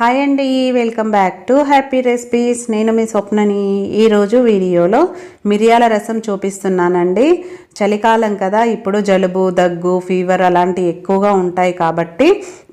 Hi అండి welcome back to happy recipes నేను మీ స్వప్నని ఈరోజు వీడియోలో మిరియాల రసం చూపిస్తున్నానండి. చలికాలం కదా ఇప్పుడు జలుబు దగ్గు ఫీవర్ అలాంటివి ఎక్కువగా ఉంటాయి కాబట్టి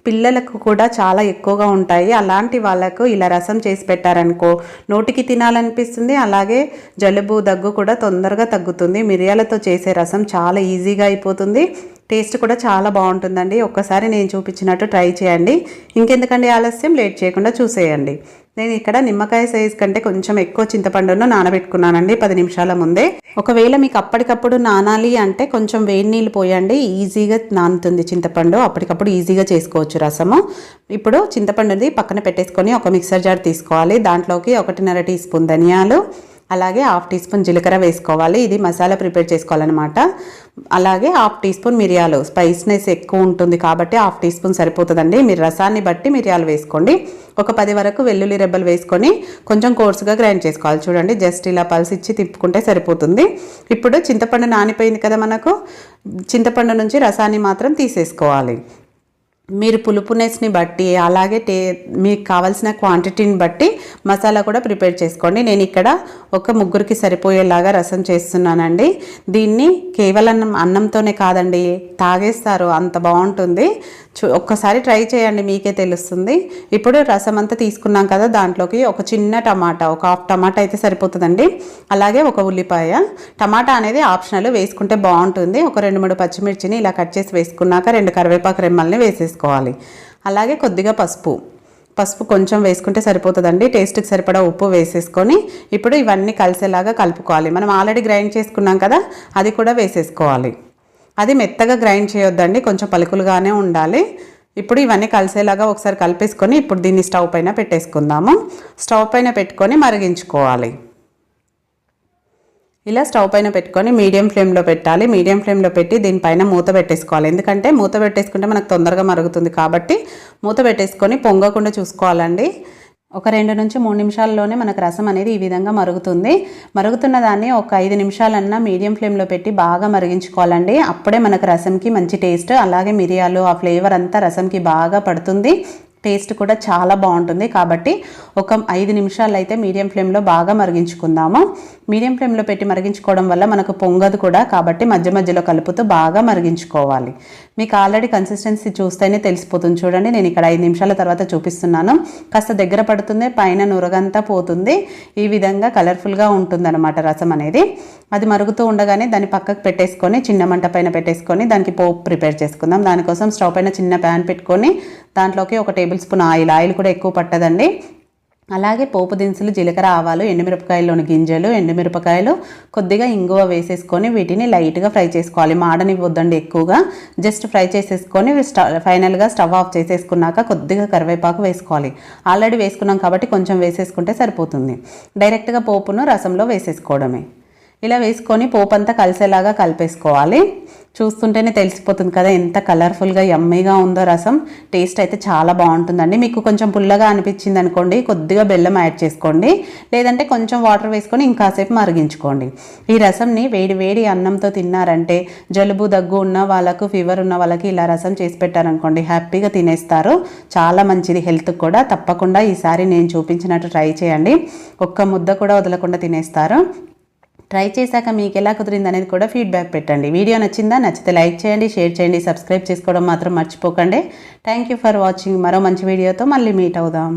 పిల్లలకు కూడా చాలా ఎక్కువగా ఉంటాయి. అలాంటి వాళ్ళకు ఇలా రసం చేసి పెట్టారనుకో నోటికి తినాలనిపిస్తుంది. అలాగే జలుబు దగ్గు కూడా తొందరగా తగ్గుతుంది. మిరియాలతో చేసే రసం చాలా ఈజీగా అయిపోతుంది. టేస్ట్ కూడా చాలా బాగుంటుందండి. ఒక్కసారి నేను చూపించినట్టు ట్రై చేయండి. ఇంకెందుకండి ఆలస్యం? లేట్ చేయకుండా చూసేయండి. నేను ఇక్కడ నిమ్మకాయ సైజ్ కంటే కొంచెం ఎక్కువ చింతపండును నానబెట్టుకున్నానండి. పది నిమిషాల ముందే. ఒకవేళ మీకు అప్పటికప్పుడు నానాలి అంటే కొంచెం వేడి నీళ్ళు పోయండి. ఈజీగా నానుతుంది చింతపండు. అప్పటికప్పుడు ఈజీగా చేసుకోవచ్చు రసము. ఇప్పుడు చింతపండుది పక్కన పెట్టేసుకొని ఒక మిక్సర్ జార్ తీసుకోవాలి. దాంట్లోకి ఒకటిన్నర టీ స్పూన్ ధనియాలు అలాగే హాఫ్ టీ స్పూన్ జీలకర్ర వేసుకోవాలి. ఇది మసాలా ప్రిపేర్ చేసుకోవాలన్నమాట. అలాగే హాఫ్ టీ స్పూన్ మిరియాలు. స్పైస్నెస్ ఎక్కువ ఉంటుంది కాబట్టి హాఫ్ టీ స్పూన్ సరిపోతుందండి. మీరు రసాన్ని బట్టి మిరియాలు వేసుకోండి. ఒక పది వరకు వెల్లుల్లి రెబ్బలు వేసుకొని కొంచెం కోర్సుగా గ్రైండ్ చేసుకోవాలి. చూడండి జస్ట్ ఇలా పల్స్ ఇచ్చి తిప్పుకుంటే సరిపోతుంది. ఇప్పుడు చింతపండు నానిపోయింది కదా మనకు. చింతపండు నుంచి రసాన్ని మాత్రం తీసేసుకోవాలి. మీరు పులుపునెస్ని బట్టి అలాగే టే మీకు కావాల్సిన క్వాంటిటీని బట్టి మసాలా కూడా ప్రిపేర్ చేసుకోండి. నేను ఇక్కడ ఒక ముగ్గురికి సరిపోయేలాగా రసం చేస్తున్నానండి. దీన్ని కేవలం అన్నంతోనే కాదండి తాగేస్తారు అంత బాగుంటుంది. చూ ఒక్కసారి ట్రై చేయండి మీకే తెలుస్తుంది. ఇప్పుడు రసం అంతా తీసుకున్నాం కదా దాంట్లోకి ఒక చిన్న టమాటా ఒక హాఫ్ టమాటా అయితే సరిపోతుందండి. అలాగే ఒక ఉల్లిపాయ. టమాటా అనేది ఆప్షనల్ వేసుకుంటే బాగుంటుంది. ఒక రెండు మూడు పచ్చిమిర్చిని ఇలా కట్ చేసి వేసుకున్నాక రెండు కరివేపాకు రెమ్మల్ని వేసుకోవాలి. అలాగే కొద్దిగా పసుపు. పసుపు కొంచెం వేసుకుంటే సరిపోతుందండి. టేస్ట్కి సరిపడా ఉప్పు వేసేసుకొని ఇప్పుడు ఇవన్నీ కలిసేలాగా కలుపుకోవాలి. మనం ఆల్రెడీ గ్రైండ్ చేసుకున్నాం కదా అది కూడా వేసేసుకోవాలి. అది మెత్తగా గ్రైండ్ చేయొద్దండి కొంచెం పలుకులుగానే ఉండాలి. ఇప్పుడు ఇవన్నీ కలిసేలాగా ఒకసారి కలిపేసుకొని ఇప్పుడు దీన్ని స్టవ్ పైన పెట్టేసుకుందాము. స్టవ్ పైన పెట్టుకొని మరిగించుకోవాలి. ఇలా స్టవ్ పైన పెట్టుకొని మీడియం ఫ్లేమ్లో పెట్టాలి. మీడియం ఫ్లేమ్లో పెట్టి దీనిపైన మూత పెట్టేసుకోవాలి. ఎందుకంటే మూత పెట్టేసుకుంటే మనకు తొందరగా మరుగుతుంది కాబట్టి మూత పెట్టేసుకొని పొంగకుండా చూసుకోవాలండి. ఒక రెండు నుంచి మూడు నిమిషాల్లోనే మనకు రసం అనేది ఈ విధంగా మరుగుతుంది. మరుగుతున్న దాన్ని ఒక ఐదు నిమిషాలన్నా మీడియం ఫ్లేమ్లో పెట్టి బాగా మరిగించుకోవాలండి. అప్పుడే మనకు రసంకి మంచి టేస్ట్ అలాగే మిరియాలు ఆ ఫ్లేవర్ అంతా రసంకి బాగా పడుతుంది. టేస్ట్ కూడా చాలా బాగుంటుంది. కాబట్టి ఒక ఐదు నిమిషాలు అయితే మీడియం ఫ్లేమ్లో బాగా మరిగించుకుందాము. మీడియం ఫ్లేమ్లో పెట్టి మరిగించుకోవడం వల్ల మనకు పొంగదు కూడా. కాబట్టి మధ్య మధ్యలో కలుపుతూ బాగా మరిగించుకోవాలి. మీకు ఆల్రెడీ కన్సిస్టెన్సీ చూస్తేనే తెలిసిపోతుంది. చూడండి నేను ఇక్కడ ఐదు నిమిషాల తర్వాత చూపిస్తున్నాను. కాస్త దగ్గర పడుతుంది పైన నురగంతా పోతుంది. ఈ విధంగా కలర్ఫుల్గా ఉంటుందన్నమాట రసం అనేది. అది మరుగుతూ ఉండగానే దాన్ని పక్కకు పెట్టేసుకొని చిన్న మంట పైన పెట్టేసుకొని దానికి పోపు ప్రిపేర్ చేసుకుందాం. దానికోసం స్టవ్ పైన చిన్న ప్యాన్ పెట్టుకొని దాంట్లోకి ఒక టేబుల్ స్పూన్ ఆయిల్ ఆయిల్ కూడా ఎక్కువ పట్టదండి. అలాగే పోపు దినుసులు జీలకర్ర ఆవాలు ఎండుమిరపకాయల్లోని గింజలు ఎండుమిరపకాయలు కొద్దిగా ఇంగువ వేసేసుకొని వీటిని లైట్గా ఫ్రై చేసుకోవాలి. మాడనివ్వద్దండి ఎక్కువగా. జస్ట్ ఫ్రై చేసేసుకొని స్టవ్ ఫైనల్గా స్టవ్ ఆఫ్ చేసేసుకున్నాక కొద్దిగా కరివేపాకు వేసుకోవాలి. ఆల్రెడీ వేసుకున్నాం కాబట్టి కొంచెం వేసేసుకుంటే సరిపోతుంది. డైరెక్ట్గా పోపును రసంలో వేసేసుకోవడమే. ఇలా వేసుకొని పోపు అంతా కలిసేలాగా కలిపేసుకోవాలి. చూస్తుంటేనే తెలిసిపోతుంది కదా ఎంత కలర్ఫుల్గా యమ్మీగా ఉందో రసం. టేస్ట్ అయితే చాలా బాగుంటుందండి. మీకు కొంచెం పుల్లగా అనిపించింది అనుకోండి కొద్దిగా బెల్లం యాడ్ చేసుకోండి. లేదంటే కొంచెం వాటర్ వేసుకొని ఇంకాసేపు మరిగించుకోండి. ఈ రసంని వేడి వేడి అన్నంతో తిన్నారంటే జలుబు దగ్గు ఉన్న వాళ్ళకు ఫీవర్ ఉన్న వాళ్ళకి ఇలా రసం చేసి పెట్టారనుకోండి హ్యాపీగా తినేస్తారు. చాలా మంచిది. హెల్త్ కూడా తప్పకుండా ఈసారి నేను చూపించినట్టు ట్రై చేయండి. ఒక్క ముద్ద కూడా వదలకుండా తినేస్తారు. ట్రై చేశాక మీకు ఎలా కుదిరింది అనేది కూడా ఫీడ్బ్యాక్ పెట్టండి. వీడియో నచ్చిందా? నచ్చితే లైక్ చేయండి షేర్ చేయండి సబ్స్క్రైబ్ చేసుకోవడం మాత్రం మర్చిపోకండి. థ్యాంక్ యూ ఫర్ వాచింగ్ మరో మంచి వీడియోతో మళ్ళీ మీట్ అవుదాం.